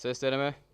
Ses dere med.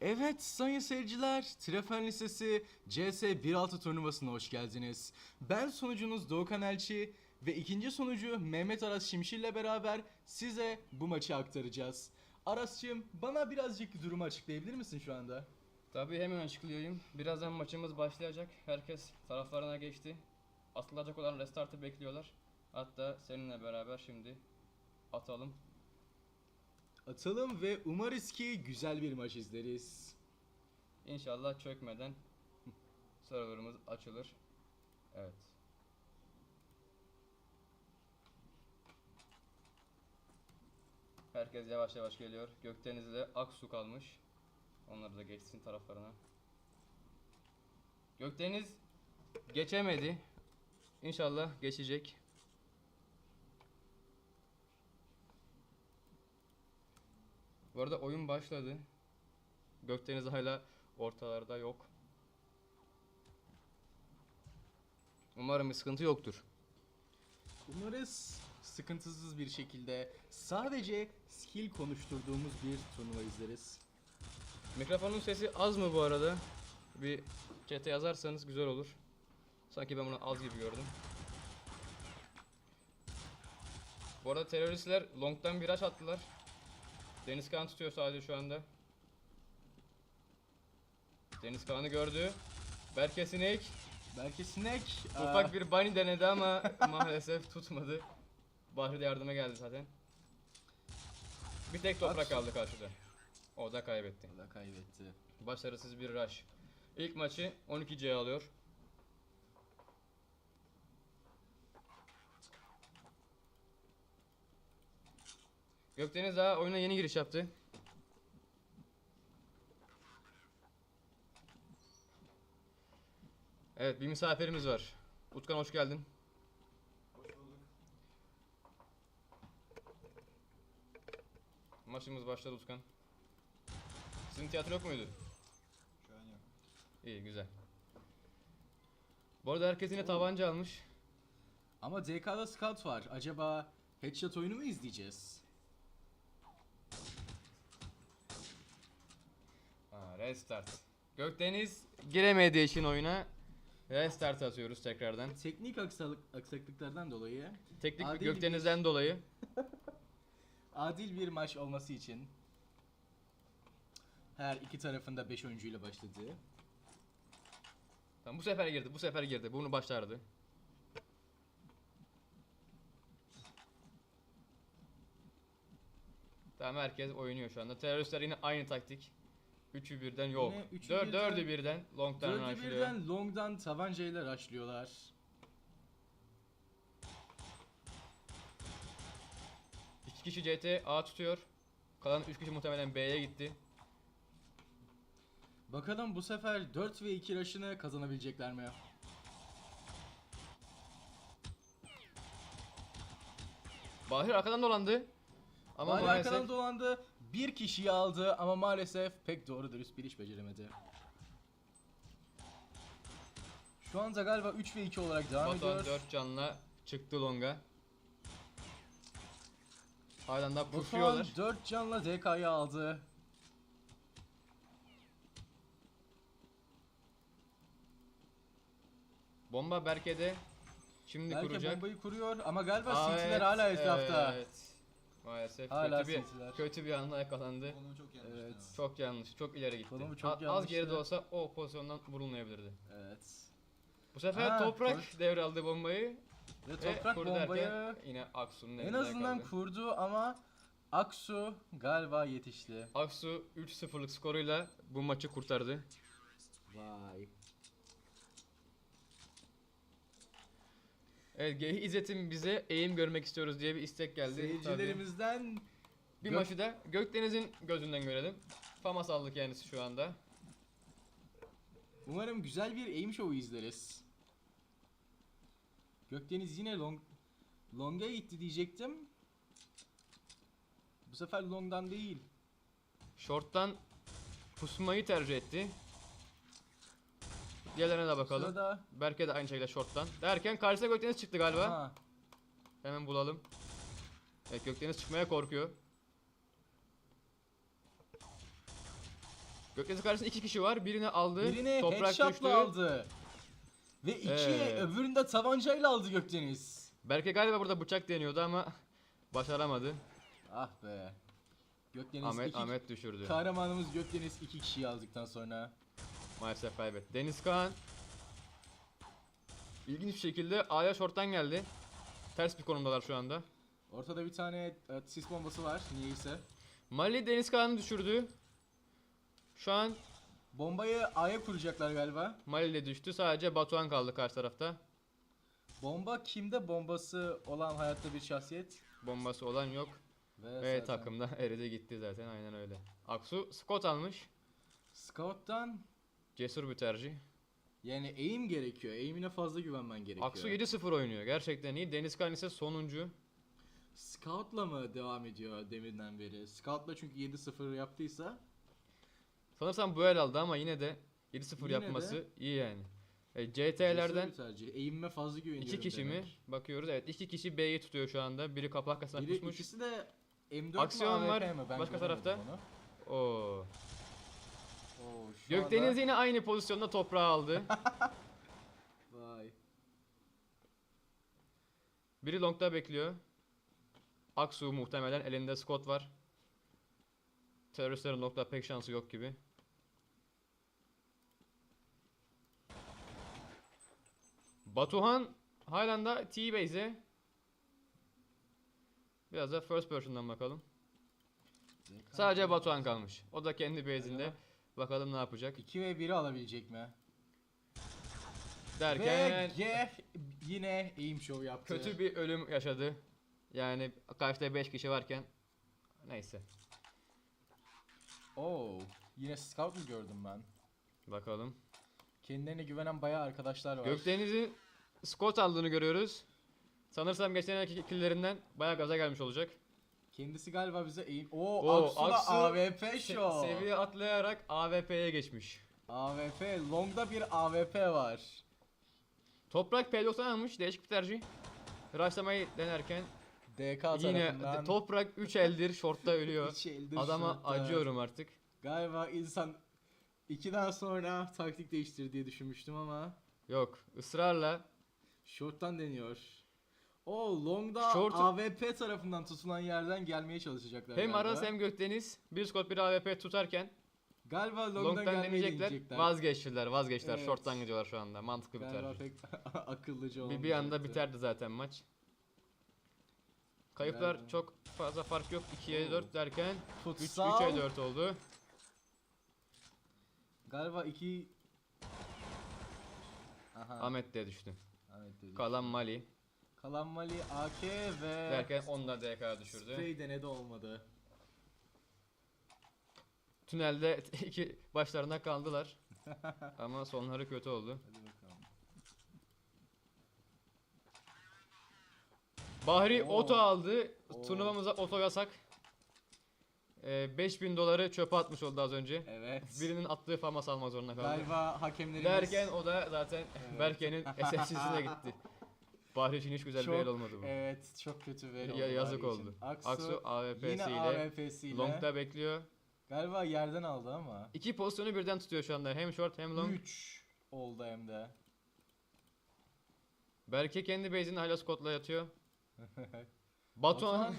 Evet sayın seyirciler, Trefen Lisesi CS 1.6 turnuvasına hoş geldiniz. Ben sonucunuz Doğukan Elçi ve ikinci sonucu Mehmet Aras Şimşir ile beraber size bu maçı aktaracağız. Aras'cığım bana birazcık durumu açıklayabilir misin şu anda? Tabii hemen açıklıyorum. Birazdan maçımız başlayacak. Herkes taraflarına geçti. Atılacak olan restartı bekliyorlar. Hatta seninle beraber şimdi atalım. Atalım ve umarız ki güzel bir maç izleriz. İnşallah çökmeden serverımız açılır. Evet. Herkes yavaş yavaş geliyor. Gökdeniz'de Aksu kalmış. Onları da geçsin taraflarına. Gökdeniz geçemedi. İnşallah geçecek. Bu arada oyun başladı. Gökdeniz hala ortalarda yok. Umarım bir sıkıntı yoktur. Umarız sıkıntısız bir şekilde sadece skill konuşturduğumuz bir turnuva izleriz. Mikrofonun sesi az mı bu arada? Bir chat'e yazarsanız güzel olur. Sanki ben bunu az gibi gördüm. Bu arada teröristler long'dan bir rush attılar. Deniz Kaan tutuyor sadece şu anda. Deniz Kaan'ı gördü. Berke Sinek Belki Sinek ufak bir bunny denedi ama maalesef tutmadı. Bahri de yardıma geldi zaten. Bir tek toprak kaldı karşıda. O da kaybetti. da kaybetti. Başarısız bir rush. İlk maçı 12C alıyor. Gökdeniz daha oyuna yeni giriş yaptı. Evet bir misafirimiz var. Utkan hoş geldin. Hoş bulduk. Maçımız başladı Utkan. Sizin tiyatro yok muydu? Şu an yok. İyi güzel. Bu arada herkes yine tabanca almış. Ama DK'da scout var. Acaba headshot oyunu mu izleyeceğiz? Restart. Gökdeniz giremediği için oyuna restart atıyoruz tekrardan. Teknik aksalık, aksaklıklardan dolayı Teknik Adil Gökdeniz'den dolayı. adil bir maç olması için her iki tarafında 5 oyuncuyla başladığı Tamam bu sefer girdi, bu sefer girdi. Bunu başardı. Tamam herkes oynuyor şu anda. Teröristler yine aynı taktik. Üçü birden yok. Yine üçü Dör, birden- dördü birden long'dan Dördü rushlıyor. birden long'dan tabancayla rushlıyorlar. İki kişi CT A tutuyor. Kalan üç kişi muhtemelen B'ye gitti. Bakalım bu sefer 4 ve 2 rush'ını kazanabilecekler mi? Bahir arkadan dolandı. Ama Ama maalesef arkadan dolandı. Bir kişiyi aldı ama maalesef pek doğru dürüst bir iş beceremedi. Şu anda galiba 3 ve 2 olarak devam Batuhan ediyor. 4 canla çıktı longa. Halen daha Batuhan pushuyorlar. 4 canla DK'yı aldı. Bomba Berke'de. Şimdi Belki kuracak. bombayı kuruyor ama galiba Aa, evet, hala etrafta. Evet. Maalesef Hala kötü bir CT'ler. kötü bir anda yakalandı. Konumu çok yanlış. Evet. Evet. Çok yanlış, çok ileri gitti. Konumu çok A- az yanlıştı. geride olsa o pozisyondan vurulmayabilirdi. Evet. Bu sefer Ha, Toprak Tor- devraldı bombayı. Ve Ve toprak kurdu bombayı derken yine Aksu'nun en elinde azından kaldı. kurdu ama Aksu galiba yetişti. Aksu 3-0'lık skoruyla bu maçı kurtardı. Vay. Evet, Gehi İzzet'in bize eğim görmek istiyoruz diye bir istek geldi. Tabii. Seyircilerimizden Bir Gök- maçı da Gökdeniz'in gözünden görelim. Famas aldı kendisi şu anda. umarım güzel bir aim show izleriz. Gökdeniz yine long long'a gitti diyecektim. Bu sefer long'dan değil. Short'tan pusmayı tercih etti. Diğerlerine de bakalım. Sırada Berke de aynı şekilde short'tan. Derken karşısına Gökdeniz çıktı galiba. Ha, Hemen bulalım. Evet Gökdeniz çıkmaya korkuyor. Gökdeniz karşısında iki kişi var. Birini aldı. Birini toprak düştü. aldı. Ve iki Evet. öbürünü de tabancayla aldı Gökdeniz. Berke galiba burada bıçak deniyordu ama başaramadı. Ah be. Gökdeniz Ahmet iki... Ahmet düşürdü. Kahramanımız Gökdeniz iki kişiyi aldıktan sonra. Maalesef kaybetti. Deniz Kaan İlginç bir şekilde A'ya short'tan geldi. Ters bir konumdalar şu anda. Ortada bir tane e, sis bombası var niyeyse. Mali Deniz Kaan'ı düşürdü. Şu an Bombayı A'ya kuracaklar galiba. Mali de düştü. Sadece Batuhan kaldı karşı tarafta. Bomba kimde bombası olan hayatta bir şahsiyet? Bombası olan yok. Ve Ve zaten takımda eridi gitti zaten aynen öyle. Aksu Scott almış. Scout'tan Cesur bir tercih. yani aim gerekiyor. Aim'ine fazla güvenmen gerekiyor. Aksu 7-0 oynuyor. Gerçekten iyi. Deniz Kaan ise sonuncu. Scout'la mı devam ediyor deminden beri? Scout'la çünkü 7-0 yaptıysa Sanırsam bu el aldı ama yine de 7-0 Yine yapması de- iyi yani. E, cesur CT'lerden bir tercih. Aim'ime fazla güveniyorum iki kişi mi? demek. Bakıyoruz. Evet iki kişi B'yi tutuyor şu anda. Biri kapı arkasına Biri pusmuş. ikisi de M4 Aksiyon var. AWP mi? Ben Başka göremedim tarafta. onu. Oo. Oo, şu Gökdeniz anda- yine aynı pozisyonda toprağı aldı. Vay. Biri longda bekliyor. Aksu muhtemelen elinde Scott var. Teröristlerin longda pek şansı yok gibi. Batuhan halen de T-Base'e. Biraz da first person'dan bakalım. Sadece Batuhan kalmış. O da kendi base'inde. Bakalım ne yapacak. 2 ve 1'i alabilecek mi? Derken Ve G yine aim show yaptı. kötü bir ölüm yaşadı. Yani karşıda 5 kişi varken neyse. Oo, yine scout mu gördüm ben? Bakalım. Kendilerine güvenen bayağı arkadaşlar var. Gökdeniz'in Scott aldığını görüyoruz. Sanırsam geçen ayki killerinden bayağı gaza gelmiş olacak. Kendisi galiba bize aim... Oo, Oo, Aksu da Aksu AWP Se- show. seviye atlayarak AWP'ye geçmiş. AWP, longda bir AWP var. Toprak P90 almış. Değişik bir tercih. Rushlamayı denerken DK yine tarafından. Toprak 3 eldir shortta ölüyor. Eldir Adama şurada. acıyorum artık. Galiba insan 2'den sonra taktik değiştir diye düşünmüştüm ama Yok ısrarla short'tan deniyor. O longda Short- AWP tarafından tutulan yerden gelmeye çalışacaklar hem galiba. Aras hem Gökdeniz bir Scott bir AWP tutarken Galiba longdan, long'dan deneyecekler. deneyecekler. Vazgeçtiler vazgeçtiler. Evet. Short'tan gidiyorlar şu anda. Mantıklı bir Galiba tercih. pek akıllıca Bir, bir anda biterdi zaten maç. Kayıplar Galiba. çok fazla fark yok. 2'ye Oo. 4 derken 3 Futsal. 3'e 4 oldu. Galiba iki... Aha. Ahmet de düştü. Ahmet dedi. Kalan Mali Kalan Mali AK ve derken 10 da DK düşürdü. Spray denedi olmadı. Tünelde iki başlarına kaldılar. Ama sonları kötü oldu. Hadi bakalım. Bahri Oo. oto aldı. Oo. Turnuvamıza oto yasak. Ee, 5000 doları çöpe atmış oldu az önce. Evet. Birinin attığı famas almak zorunda kaldı. Galiba hakemlerimiz Derken o da zaten Evet. Berke'nin SSC'sine gitti. Bahri için hiç güzel bir el olmadı bu. Evet çok kötü bir Ya- oldu yazık Bahri için. oldu. Aksu, Aksu yine AWP'siyle long'da bekliyor. Galiba yerden aldı ama. İki pozisyonu birden tutuyor şu anda. Hem short hem long. 3 oldu hem de. Berke kendi base'inde hala Scott'la yatıyor. Batuhan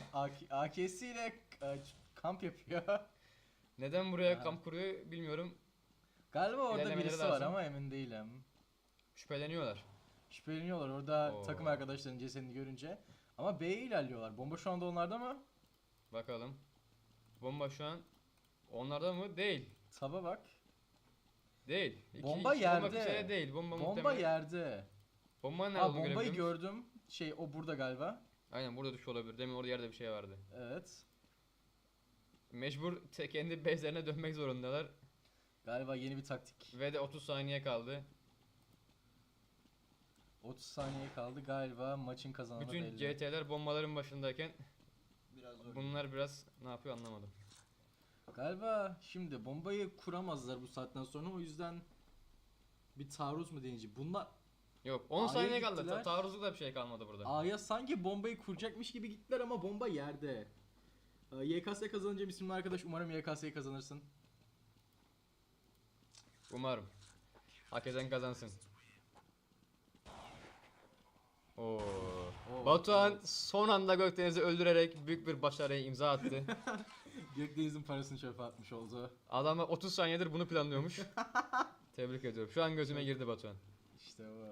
AK'siyle e, kamp yapıyor. neden buraya Ha. kamp kuruyor bilmiyorum. Galiba orada birisi var lazım. ama emin değilim. Şüpheleniyorlar. Şüpheleniyorlar orada Oo. takım arkadaşlarının cesedini görünce. Ama B'ye ilerliyorlar. Bomba şu anda onlarda mı? Bakalım. Bomba şu an onlarda mı? Değil. Taba bak. Değil. İki, Bomba iki yerde. üzere değil. Bomba, Bomba muhtemelen. yerde. Bomba nerede Ha olduğunu bombayı gördüm. Şey o burada galiba. Aynen burada düşüyor olabilir. Demin orada yerde bir şey vardı. Evet. Mecbur kendi base'lerine dönmek zorundalar. Galiba yeni bir taktik. Ve de 30 saniye kaldı. 30 saniye kaldı galiba maçın kazananı Bütün belli. CT'ler bombaların başındayken Biraz zor. bunlar biraz ne yapıyor anlamadım. Galiba şimdi bombayı kuramazlar bu saatten sonra o yüzden bir taarruz mu deneyecek? Bunlar Yok 10 A'ya saniye kaldı. gittiler. Ta taarruzluk da bir şey kalmadı burada. A'ya sanki bombayı kuracakmış gibi gittiler ama bomba yerde. Ee, YKS kazanınca isimli arkadaş umarım YKS'yi kazanırsın. Umarım. Hak eden kazansın. Oo. Oo, Batuhan son anda Gökdeniz'i öldürerek büyük bir başarıya imza attı. Gökdeniz'in parasını çöpe atmış oldu. Adamlar 30 saniyedir bunu planlıyormuş. Tebrik ediyorum. Şu an gözüme girdi Batuhan. İşte bu.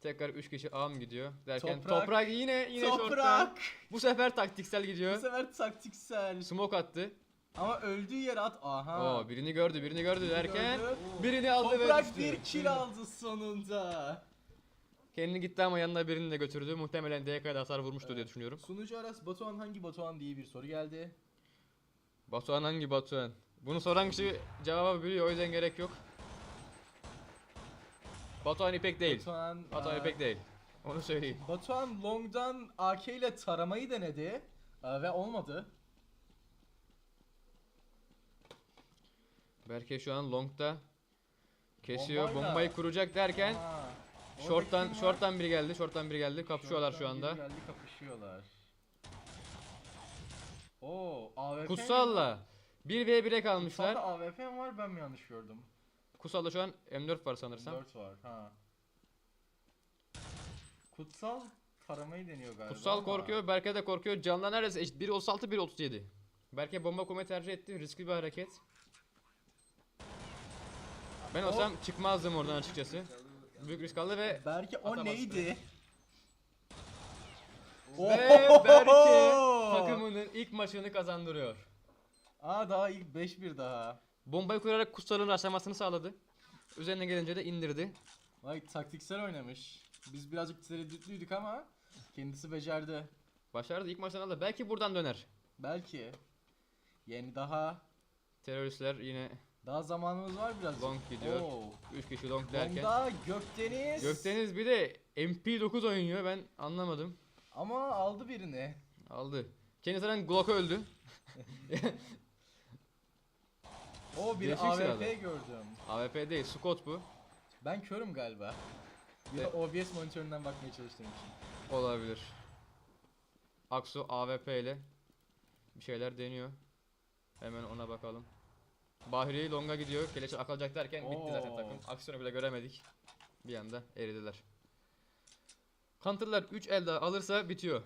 Tekrar 3 kişi A mı gidiyor derken Toprak. toprak, yine yine. Toprak! Bu sefer taktiksel Bu gidiyor. sefer taktiksel. Smoke attı. Ama öldüğü yere at. Aha. Oo birini gördü, birini gördü derken Gördü. birini aldı ve Toprak düştü. bir kill aldı sonunda. Kendi gitti ama yanına birini de götürdü. Muhtemelen DK'da hasar vurmuştur diye düşünüyorum. Sunucu Aras Batuhan hangi Batuhan diye bir soru geldi. Batuhan hangi Batuhan? Bunu soran kişi cevabı biliyor o yüzden gerek yok. Batuhan İpek değil. Batuhan, Batuhan aa, İpek değil. Onu söyleyeyim. Batuhan Long'dan AK ile taramayı denedi aa, ve olmadı. Berke şu an long'da kesiyor. Bombayla. Bombayı kuracak derken Aha. Short'tan short'tan biri geldi. Short'tan biri geldi. Kapışıyorlar şu anda. Geldi kapışıyorlar. Oo, AWP? Kutsalla 1v1'e kalmışlar. Kutsal'da AWP mi var ben mi yanlış gördüm? Kutsal'da şu an M4 var sanırsam. 4 var ha. Kutsal taramayı deniyor galiba. Kutsal korkuyor, Berke de korkuyor. Canlar neredeyse eşit. 1.36 1.37. Berke bomba koymayı tercih etti. Riskli bir hareket. Ben olsam çıkmazdım oradan açıkçası. Büyük risk aldı ve Belki o neydi? ve Berke takımının ilk maçını kazandırıyor. Aa daha ilk 5-1 daha. Bombayı kurarak Kutsal'ın aşamasını sağladı. Üzerine gelince de indirdi. Vay taktiksel oynamış. Biz birazcık tereddütlüydük ama kendisi becerdi. Başardı ilk maçtan aldı. Belki buradan döner. Belki. Yani daha Teröristler yine daha zamanımız var birazcık. long gidiyor. Oo. 3 kişi long derken. Long'da Gökdeniz. Gökdeniz bir de MP9 oynuyor ben anlamadım. Ama aldı birini. Aldı. Kendisi zaten Glock öldü. O bir Değişik AWP silahlar. gördüm. AWP değil, Scott bu. Ben körüm galiba. Ya da OBS monitöründen bakmaya çalıştığım için. Olabilir. Aksu AWP ile bir şeyler deniyor. Hemen ona bakalım. Bahri Long'a gidiyor. Keleşe akılacak derken bitti zaten Oo. takım. Aksiyonu bile göremedik. Bir anda eridiler. Counter'lar 3 el daha alırsa bitiyor.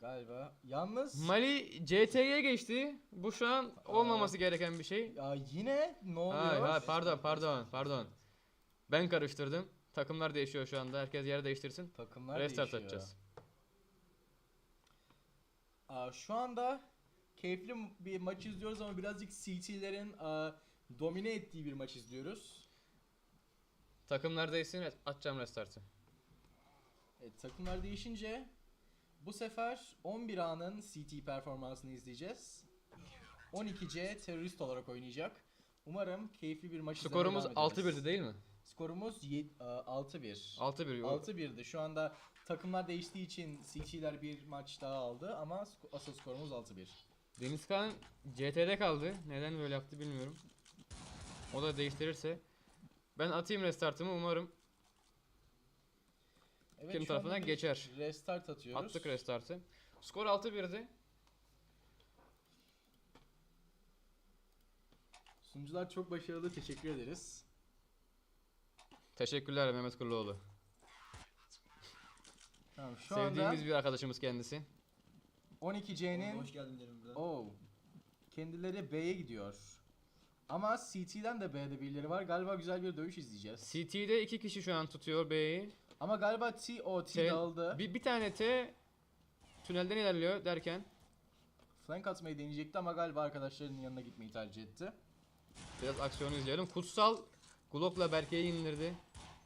Galiba. Yalnız Mali CT'ye geçti. Bu şu an olmaması gereken bir şey. ya yine ne oluyor? Hayır hayır pardon pardon pardon. Ben karıştırdım. Takımlar değişiyor şu anda. Herkes yer değiştirsin. Takımlar Restart değişiyor. atacağız. Aa, şu anda keyifli bir maç izliyoruz ama birazcık CT'lerin aa, domine ettiği bir maç izliyoruz. Takımlar değişsin atacağım restartı. Evet, takımlar değişince bu sefer 11A'nın CT performansını izleyeceğiz. 12C terörist olarak oynayacak. Umarım keyifli bir maç Skorumuz devam ederiz. 6-1'di değil mi? Skorumuz ye- aa, 6-1. 6-1. 6-1'di. Şu anda takımlar değiştiği için CT'ler bir maç daha aldı ama asıl skorumuz 6-1. Deniz Kaan CT'de kaldı. Neden böyle yaptı bilmiyorum. O da değiştirirse. Ben atayım restartımı umarım Evet, Kim bir geçer. Restart atıyoruz. attık restartı. Skor 6-1'di. Sunucular çok başarılı. Teşekkür ederiz. Teşekkürler Mehmet Kurluoğlu. Tamam, şu Sevdiğimiz anda bir arkadaşımız kendisi. 12C'nin Hoş geldin derim burada. Oo. Kendileri B'ye gidiyor. Ama CT'den de B'de birileri var. Galiba güzel bir dövüş izleyeceğiz. CT'de iki kişi şu an tutuyor B'yi. Ama galiba T o T T- dağıldı. Bir, bir tane T tünelden ilerliyor derken Flank atmayı deneyecekti ama galiba arkadaşlarının yanına gitmeyi tercih etti. biraz aksiyonu izleyelim. Kutsal Glock'la Berke'yi indirdi.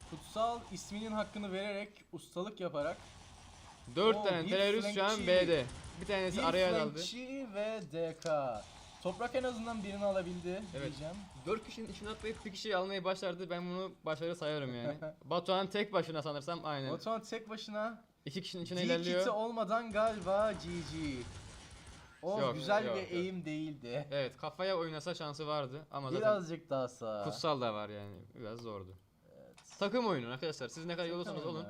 Kutsal isminin hakkını vererek, ustalık yaparak 4 Oo, tane terörist şu an. B'de. Bir tanesi bir araya daldı. flankçi ve DK. Toprak en azından birini alabildi Evet. diyeceğim. 4 kişinin içine atlayıp bir kişiyi almayı başardı. Ben bunu başarı sayarım yani. Batuhan tek başına sanırsam aynen. Batuhan tek başına İki kişinin içine D ilerliyor. kiti olmadan galiba GG. O Yok, güzel yok, bir yok. eğim değildi. Evet kafaya oynasa şansı vardı ama zaten Birazcık daha sağ. kutsal da var yani. Biraz zordu. Takım oyunu arkadaşlar. Siz ne kadar iyi olursanız olun.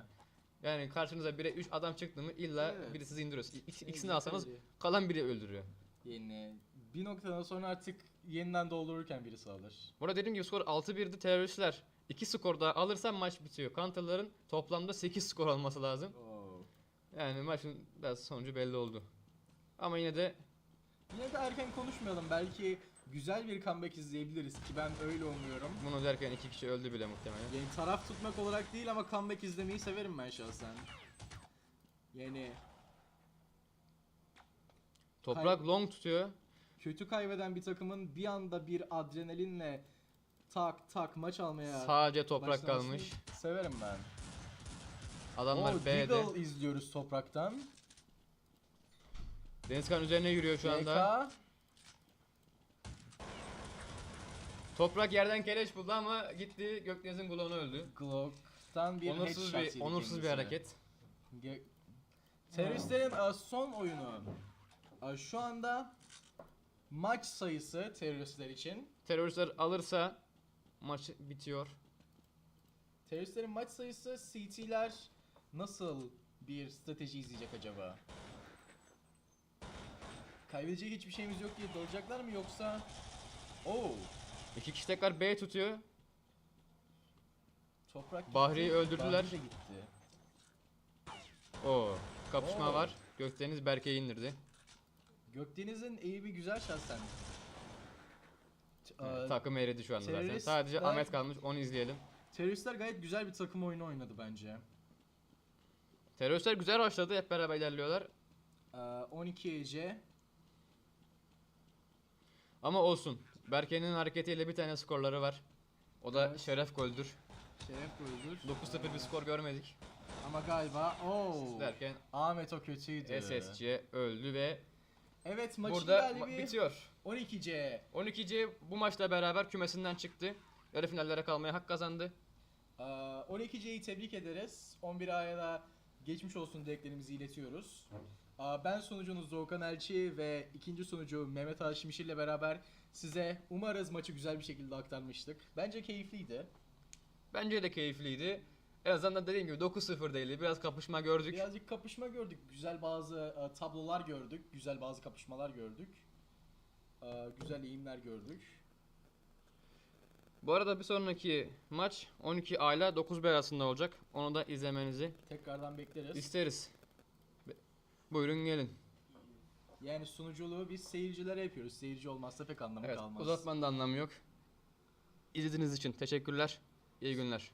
Yani karşınıza 1'e 3 adam çıktı mı illa Evet. biri sizi indiriyor. İk- Evet, İkisini alsanız öyle. kalan biri öldürüyor. Yani bir noktadan sonra artık yeniden doldururken birisi alır. Burada dediğim gibi skor 6-1'di teröristler. 2 skor daha alırsa maç bitiyor. Counter'ların toplamda 8 skor alması lazım. Oo. Yani maçın biraz sonucu belli oldu. Ama yine de Yine de erken konuşmayalım. Belki güzel bir comeback izleyebiliriz ki ben öyle umuyorum. bunu derken iki kişi öldü bile muhtemelen. Yani taraf tutmak olarak değil ama comeback izlemeyi severim ben şahsen. Yani Toprak long tutuyor. kötü kaybeden bir takımın bir anda bir adrenalinle tak tak maç almaya Sadece toprak başlamasını kalmış. Severim ben. Adamlar Oo, B'de. Deagle izliyoruz topraktan. Denizkan üzerine yürüyor şu anda. DK, Toprak yerden keleş buldu ama gitti Gökdeniz'in kulağına öldü. Glock'tan bir onursuz headshot bir yedi onursuz bir kendisine. hareket. Ge- Teröristlerin e, son oyunu. E, Şu anda maç sayısı teröristler için. Teröristler alırsa maç bitiyor. Teröristlerin maç sayısı CT'ler nasıl bir strateji izleyecek acaba? Kaybedecek hiçbir şeyimiz yok diye dalacaklar mı yoksa? Oo, İki kişi tekrar B tutuyor. toprak gitti. Bahri'yi öldürdüler. Bahri de gitti. Oo, kapışma Oo. var. Gökdeniz Berke'yi indirdi. Gökdeniz'in iyi bir güzel şahsen. T- e, Takım eridi şu anda zaten. Sadece Ahmet kalmış onu izleyelim. teröristler gayet güzel bir takım oyunu oynadı bence. Teröristler güzel başladı. Hep beraber ilerliyorlar. E, 12 EC Ama olsun. Berke'nin hareketiyle bir tane skorları var. O da Evet. şeref goldür. Şeref Buyurdur. 9-0 bir skor görmedik. Ama galiba o Derken Ahmet o kötüydü. SSC öldü ve Evet maçın burada galibi bitiyor. 12C. 12C bu maçla beraber kümesinden çıktı. Yarı finallere kalmaya hak kazandı. Ee, 12C'yi tebrik ederiz. 11A'ya da geçmiş olsun dileklerimizi iletiyoruz. Aa, Ben sunucunuz Doğukan Elçi ve ikinci sunucu Mehmet Haşim ile beraber size umarız maçı güzel bir şekilde aktarmıştık. Bence keyifliydi. Bence de keyifliydi. En azından dediğim gibi 9-0 değildi. Biraz kapışma gördük. Birazcık kapışma gördük. Güzel bazı e, tablolar gördük. Güzel bazı kapışmalar gördük. Ee, Güzel eğimler gördük. Bu arada bir sonraki maç 12 A ile 9 B arasında olacak. Onu da izlemenizi Tekrardan bekleriz. isteriz. Be- Buyurun gelin. Yani sunuculuğu biz seyircilere yapıyoruz. Seyirci olmazsa pek anlamı Evet, kalmaz. uzatmanın da anlamı yok. İzlediğiniz için teşekkürler. İyi günler.